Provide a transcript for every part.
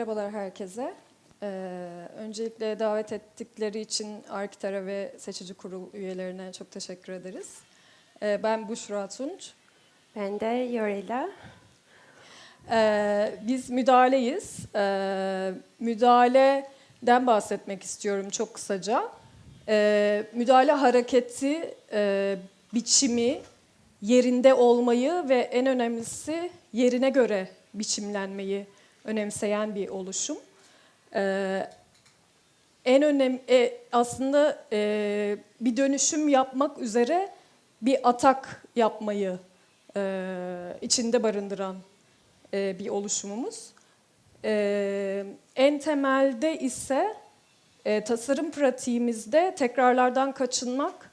Merhabalar herkese. Ee, öncelikle davet ettikleri için Arkitara ve Seçici Kurul üyelerine çok teşekkür ederiz. Ee, ben Büşra Tunç. Ben de Yorela. Ee, biz müdahaleyiz. Ee, müdahaleden bahsetmek istiyorum çok kısaca. Ee, müdahale hareketi, e, biçimi, yerinde olmayı ve en önemlisi yerine göre biçimlenmeyi önemseyen bir oluşum. Ee, en önem e, aslında e, bir dönüşüm yapmak üzere bir atak yapmayı e, içinde barındıran e, bir oluşumumuz. E, en temelde ise e, tasarım pratiğimizde tekrarlardan kaçınmak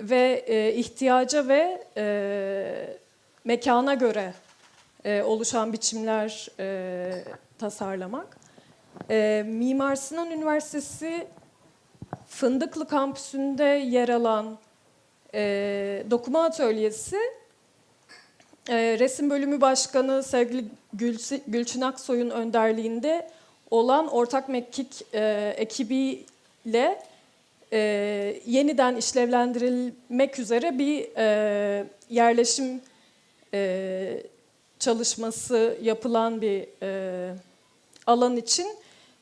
ve e, ihtiyaca ve e, mekana göre e, oluşan biçimler e, tasarlamak. E, Mimar Sinan Üniversitesi Fındıklı kampüsünde yer alan e, dokuma atölyesi e, resim bölümü başkanı sevgili Gülsi- Gülçin Aksoy'un önderliğinde olan ortak mekik e, ekibiyle e, yeniden işlevlendirilmek üzere bir e, yerleşim e, çalışması yapılan bir e, alan için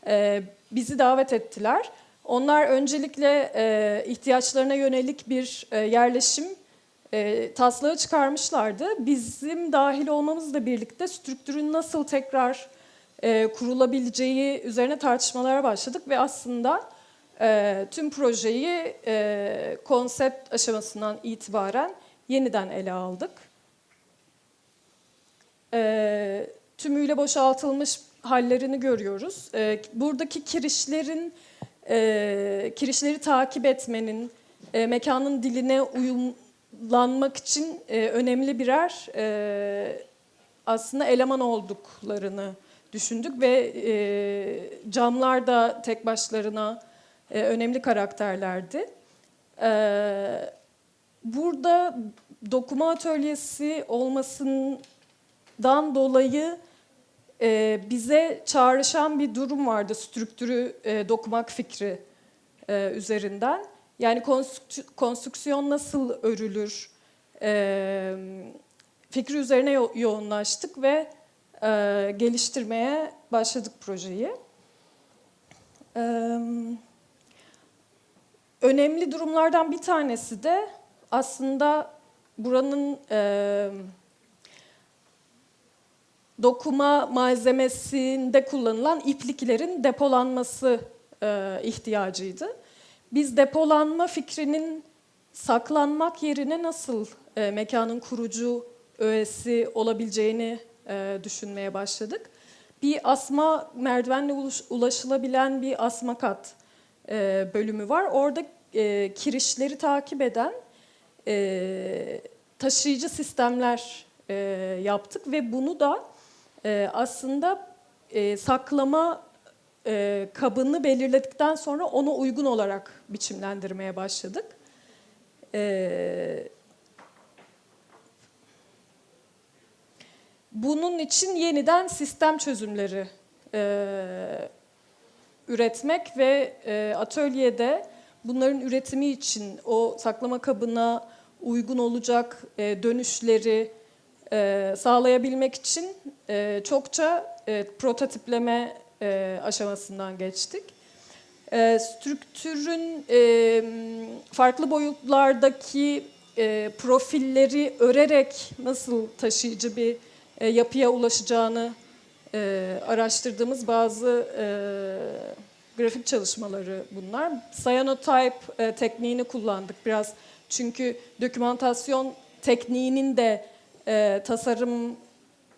e, bizi davet ettiler. Onlar öncelikle e, ihtiyaçlarına yönelik bir e, yerleşim e, taslağı çıkarmışlardı. Bizim dahil olmamızla birlikte strüktürün nasıl tekrar e, kurulabileceği üzerine tartışmalara başladık ve aslında e, tüm projeyi e, konsept aşamasından itibaren yeniden ele aldık. E, tümüyle boşaltılmış hallerini görüyoruz. E, buradaki kirişlerin e, kirişleri takip etmenin, e, mekanın diline uyumlanmak için e, önemli birer e, aslında eleman olduklarını düşündük ve e, camlar da tek başlarına e, önemli karakterlerdi. E, burada dokuma atölyesi olmasından dolayı e, bize çağrışan bir durum vardı strüktürü e, dokumak fikri e, üzerinden. Yani konstrük- konstrüksiyon nasıl örülür e, fikri üzerine yo- yoğunlaştık ve e, geliştirmeye başladık projeyi. E, önemli durumlardan bir tanesi de aslında buranın e, dokuma malzemesinde kullanılan ipliklerin depolanması e, ihtiyacıydı. Biz depolanma fikrinin saklanmak yerine nasıl e, mekanın kurucu öğesi olabileceğini e, düşünmeye başladık. Bir asma merdivenle ulaş- ulaşılabilen bir asma kat bölümü var. Orada e, kirişleri takip eden taşıyıcı sistemler yaptık ve bunu da e, aslında e, saklama e, kabını belirledikten sonra ona uygun olarak biçimlendirmeye başladık. E, bunun için yeniden sistem çözümleri e, üretmek ve e, atölyede bunların üretimi için o saklama kabına uygun olacak e, dönüşleri e, sağlayabilmek için e, çokça e, prototipleme e, aşamasından geçtik. E, strüktürün e, farklı boyutlardaki e, profilleri örerek nasıl taşıyıcı bir e, yapıya ulaşacağını e, araştırdığımız bazı e, grafik çalışmaları bunlar. Cyanotype e, tekniğini kullandık biraz çünkü dokümantasyon tekniğinin de e, tasarım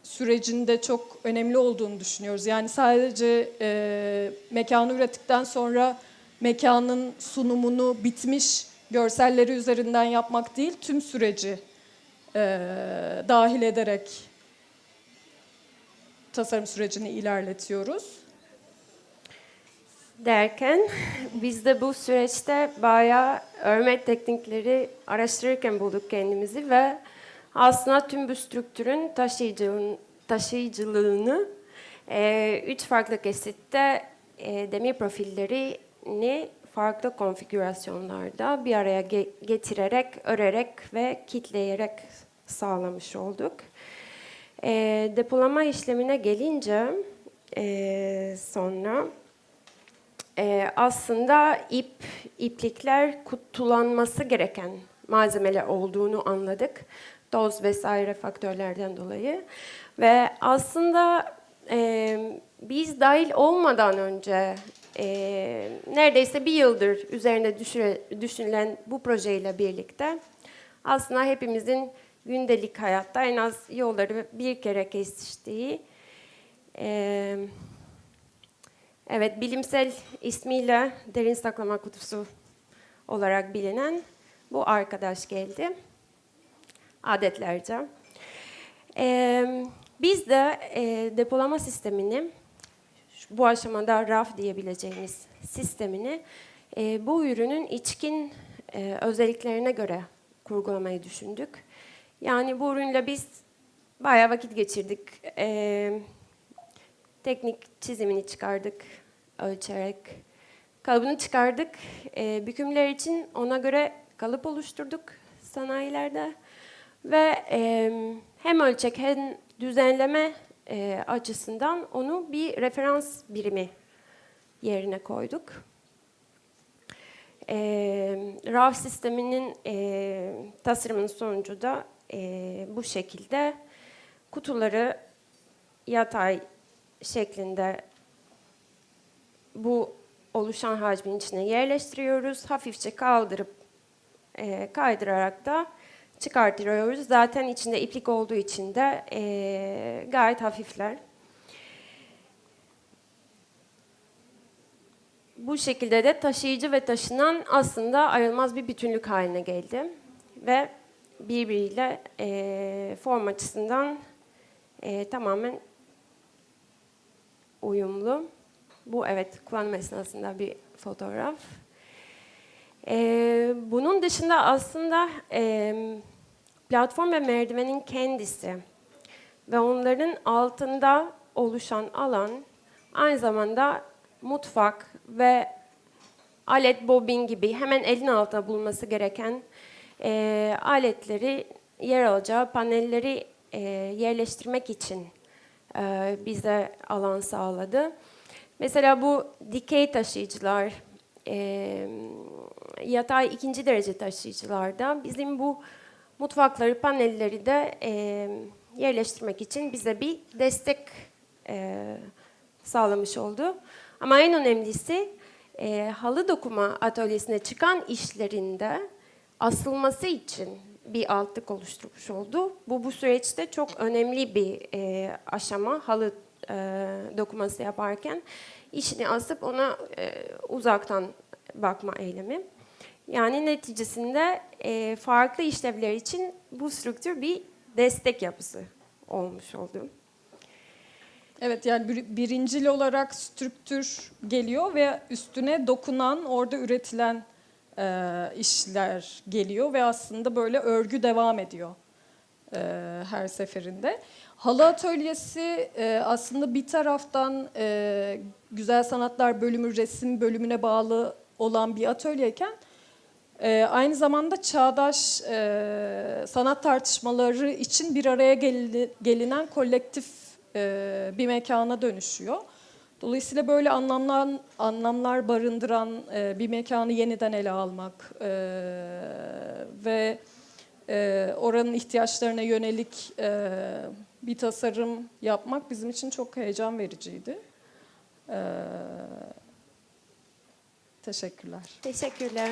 sürecinde çok önemli olduğunu düşünüyoruz. Yani sadece e, mekanı ürettikten sonra mekanın sunumunu bitmiş görselleri üzerinden yapmak değil, tüm süreci e, dahil ederek tasarım sürecini ilerletiyoruz. Derken biz de bu süreçte bayağı örme teknikleri araştırırken bulduk kendimizi ve aslında tüm bu strüktürün taşıyıcılığını, Ee, üç farklı kesitte e, demir profillerini farklı konfigürasyonlarda bir araya ge- getirerek, örerek ve kitleyerek sağlamış olduk. Ee, depolama işlemine gelince e, sonra e, aslında ip, iplikler kutulanması gereken malzemeler olduğunu anladık. Doz vesaire faktörlerden dolayı. Ve aslında e, biz dahil olmadan önce e, neredeyse bir yıldır üzerine düşüre- düşünülen bu projeyle birlikte aslında hepimizin gündelik hayatta en az yolları bir kere kesiştiği e, Evet, bilimsel ismiyle derin saklama kutusu olarak bilinen bu arkadaş geldi. Adetlerce. Ee, biz de e, depolama sistemini, bu aşamada raf diyebileceğimiz sistemini e, bu ürünün içkin e, özelliklerine göre kurgulamayı düşündük. Yani bu ürünle biz bayağı vakit geçirdik. Ee, Teknik çizimini çıkardık, ölçerek. Kalıbını çıkardık. Ee, bükümler için ona göre kalıp oluşturduk sanayilerde. Ve e, hem ölçek hem düzenleme e, açısından onu bir referans birimi yerine koyduk. E, RAW sisteminin e, tasarımının sonucu da e, bu şekilde kutuları yatay şeklinde bu oluşan hacmin içine yerleştiriyoruz. Hafifçe kaldırıp e, kaydırarak da çıkartıyoruz. Zaten içinde iplik olduğu için de e, gayet hafifler. Bu şekilde de taşıyıcı ve taşınan aslında ayrılmaz bir bütünlük haline geldi. Ve birbiriyle e, form açısından e, tamamen uyumlu. Bu evet kullanım esnasında bir fotoğraf. Ee, bunun dışında aslında e, platform ve merdivenin kendisi ve onların altında oluşan alan aynı zamanda mutfak ve alet bobin gibi hemen elin altında bulunması gereken e, aletleri yer alacağı panelleri e, yerleştirmek için e, bize alan sağladı. Mesela bu dikey taşıyıcılar, e, yatay ikinci derece taşıyıcılarda bizim bu mutfakları, panelleri de e, yerleştirmek için bize bir destek e, sağlamış oldu. Ama en önemlisi e, halı dokuma atölyesine çıkan işlerinde asılması için bir altlık oluşturmuş oldu. Bu bu süreçte çok önemli bir e, aşama halı e, dokuması yaparken işini asıp ona e, uzaktan bakma eylemi. Yani neticesinde e, farklı işlevler için bu strüktür bir destek yapısı olmuş oldu. Evet yani bir, birincil olarak strüktür geliyor ve üstüne dokunan, orada üretilen e, işler geliyor ve aslında böyle örgü devam ediyor e, her seferinde. Halı atölyesi e, aslında bir taraftan e, güzel sanatlar bölümü, resim bölümüne bağlı olan bir atölyeyken e, aynı zamanda çağdaş e, sanat tartışmaları için bir araya geli- gelinen kolektif e, bir mekana dönüşüyor. Dolayısıyla böyle anlamlar, anlamlar barındıran e, bir mekanı yeniden ele almak e, ve e, oranın ihtiyaçlarına yönelik e, bir tasarım yapmak bizim için çok heyecan vericiydi. E, teşekkürler. Teşekkürler.